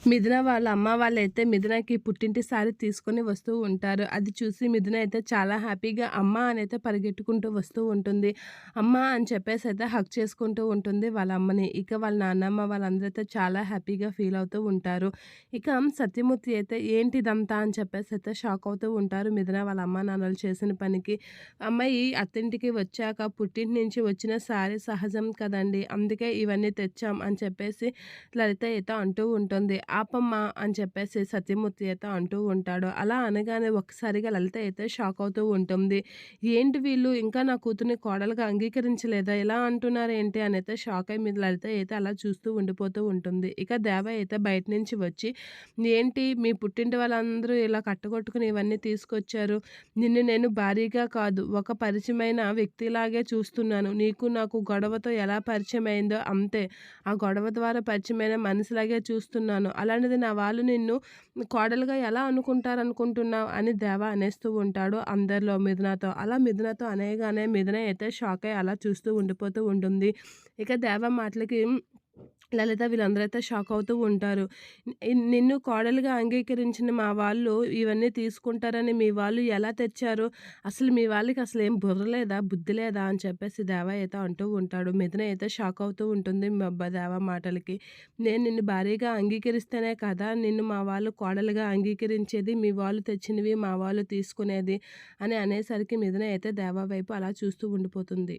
మిథున వాళ్ళ అమ్మ వాళ్ళైతే మిథునకి పుట్టింటి సారీ తీసుకొని వస్తూ ఉంటారు. అది చూసి మిథున అయితే చాలా హ్యాపీగా అమ్మ అని అయితే పరిగెట్టుకుంటూ వస్తూ ఉంటుంది. అమ్మ అని చెప్పేసి అయితే హక్ చేసుకుంటూ ఉంటుంది వాళ్ళ అమ్మని. ఇక వాళ్ళ నాన్నమ్మ వాళ్ళందరైతే చాలా హ్యాపీగా ఫీల్ అవుతూ ఉంటారు. ఇక సత్యమూర్తి అయితే ఏంటి ఇదంతా అని చెప్పేసి అయితే షాక్ అవుతూ ఉంటారు మిథున వాళ్ళ అమ్మ నాన్నలు చేసిన పనికి. అమ్మాయి అత్తింటికి వచ్చాక పుట్టింటి నుంచి వచ్చిన సారీ సహజం కదండి. అందుకే ఇవన్నీ తెచ్చాం అని చెప్పేసి లలిత అయితే అంటూ ఉంటుంది. ఆపమ్మా అని చెప్పేసి సత్యమూర్తి అయితే అంటూ ఉంటాడు. అలా అనగానే ఒక్కసారిగా లలిత అయితే షాక్ అవుతూ ఉంటుంది. ఏంటి వీళ్ళు? ఇంకా నా కూతుర్ని కోడలుగా అంగీకరించలేదా? ఎలా అంటున్నారు ఏంటి? అని అయితే షాక్ అయి మీద లలిత అయితే అలా చూస్తూ ఉండిపోతూ ఉంటుంది. ఇక దేవ అయితే బయట నుంచి వచ్చి ఏంటి? మీ పుట్టింటి వాళ్ళందరూ ఇలా కట్టగొట్టుకుని ఇవన్నీ తీసుకొచ్చారు. నిన్ను నేను భారీగా కాదు ఒక పరిచయమైన వ్యక్తిలాగే చూస్తున్నాను. నీకు నాకు గొడవతో ఎలా పరిచయం అయిందో అంతే. ఆ గొడవ ద్వారా పరిచయమైన మనిషిలాగే చూస్తున్నాను. అలాంటిది నా వాళ్ళు నిన్ను కోడలుగా ఎలా అనుకుంటారు అనుకుంటున్నావు అని దేవ అనేస్తూ ఉంటాడు. అందరిలో మిథునతో అలా మిథునతో అనేగానే మిథున అయితే షాక్ అయ్యి అలా చూస్తూ ఉండిపోతూ ఉంటుంది. ఇక దేవ మాటలకి లలిత వీళ్ళందరైతే షాక్ అవుతూ ఉంటారు. నిన్ను కోడలుగా అంగీకరించిన మా వాళ్ళు ఇవన్నీ తీసుకుంటారని మీ వాళ్ళు ఎలా తెచ్చారు అసలు మీ వాళ్ళకి అసలు ఏం బుర్ర లేదా బుద్ధి లేదా అని చెప్పేసి దేవ అయితే అంటూ ఉంటాడు. మిథున అయితే షాక్ అవుతూ ఉంటుంది మా దేవ మాటలకి. నేను నిన్ను భారీగా అంగీకరిస్తేనే కదా నిన్ను మా వాళ్ళు కోడలుగా అంగీకరించేది మీ వాళ్ళు తెచ్చినవి మా వాళ్ళు తీసుకునేది అని అనేసరికి మిథున అయితే దేవ వైపు అలా చూస్తూ ఉండిపోతుంది.